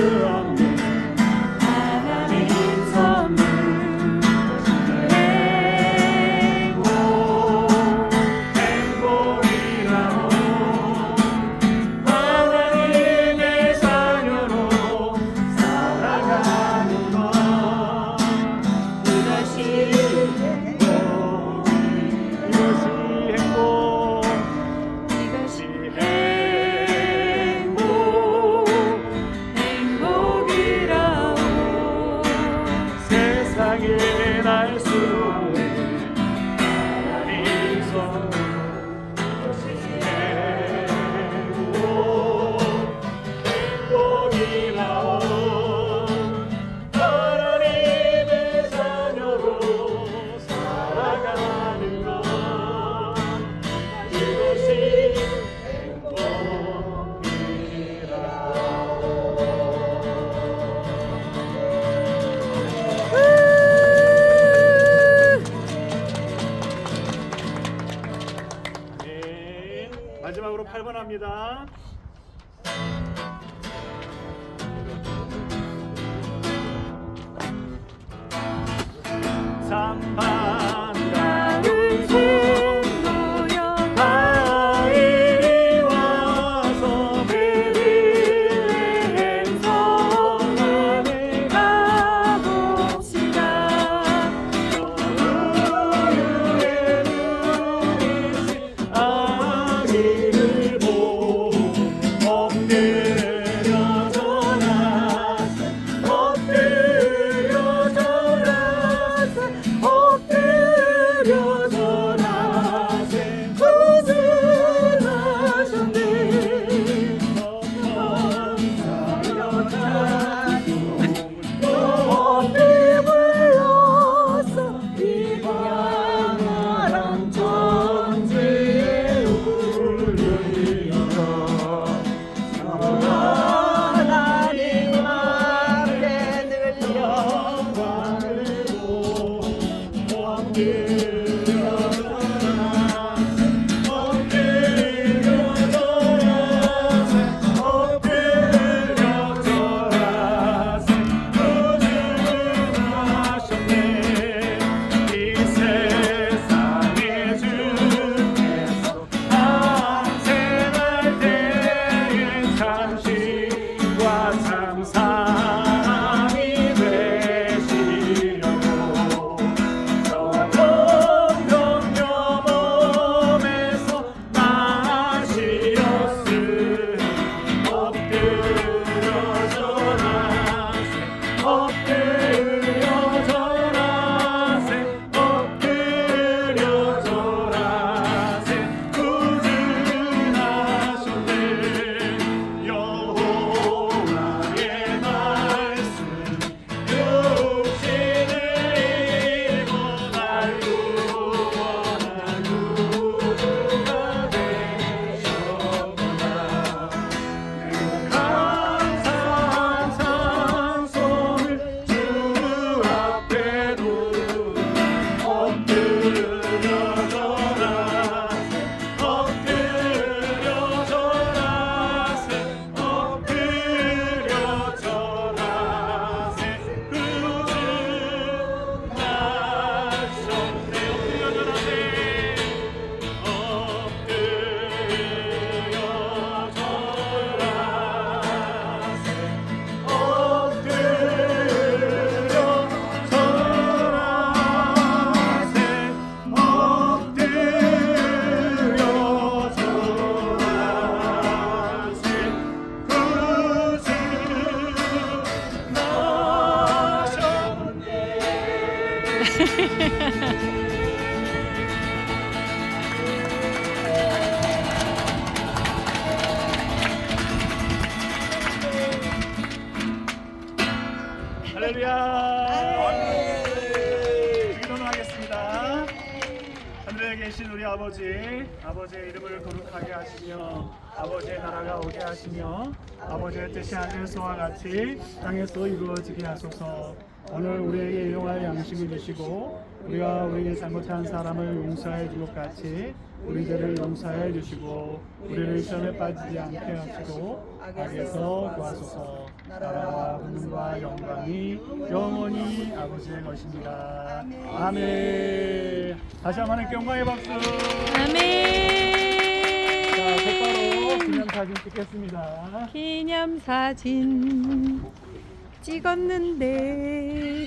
Master 아멘. 마지막으로 8번 합니다. 삼바 Yeah. 할렐루야. 기도하겠습니다. 하늘에 계신 우리 아버지, 아버지의 이름을 거룩하게 하시며 아버지의 나라가 오게 하시며 아버지의 뜻이 하늘에서와 같이 땅에서 이루어지게 하소서. 오늘 우리에게 일용할 양식을 주시고 우리가 우리에게 잘못한 사람을 용서해 줄 것 같이 우리 죄를 용서해 주시고 우리를 시험에 빠지지 않게 하시고 악에서 구하소서. 나라와 권능과 영광이 영원히 아버지의 것입니다. 아멘. 다시 한번 하나님께 영광의 박수. 자, 아멘. 곧바로 기념사진 찍겠습니다. 기념사진 찍었는데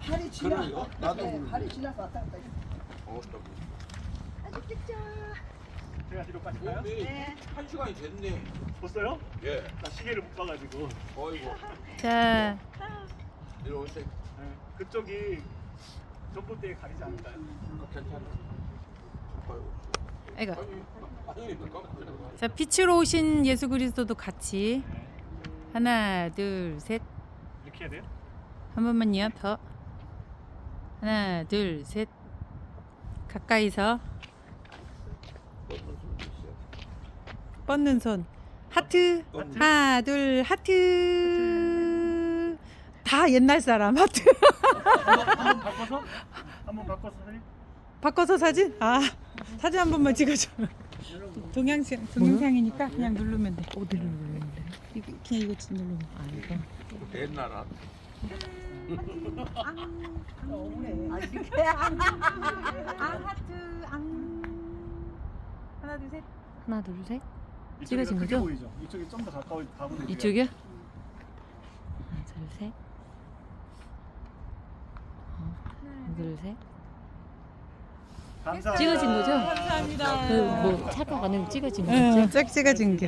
팔이 지나. 나도 네, 모르겠네. 팔이 지나서 왔다 갔다. 어, 나 아주 찍자. 제가 뒤로 빠질까요? 네. 한 시간이 됐네. 봤어요? 예. 나 시계를 못 봐가지고. 어이구. 자 이러면서 네, 그쪽이 전봇대에 가리지 않을까요? 괜찮아. 아이고. 아이고. 깜짝이야. 자 빛으로 오신 예수 그리스도도 같이. 하나 둘 셋. 한 이렇게 해야 돼요? 번만요 더. 하나 둘 셋. 가까이서. 뻗는 손. 하트. 하나 둘 하트. 다 옛날 사람 하트. 한번 바꿔서? 한번 바꿔서 사진? 바꿔서 사진 아 사진 한 번만 찍어줘 동영상 동영상이니까 그냥 누르면 돼. 어디를 누르면 돼? 이거 그냥 이거 좀 누르면. 아 이거. 옛날 아 너무해. 아 이렇게. 아 하트 앙. 하나 둘 셋. 하나 둘 셋. 찍어진 거죠? 이쪽이 좀 더 가까이 가보는 게 이쪽이요? 하나 둘 셋. 어, 하나 둘 셋. 감사합니다. 찍어진 거죠? 감사합니다. 그뭐 촬영 안 하면 찍어진 응, 거죠? 짝 찍어준 게.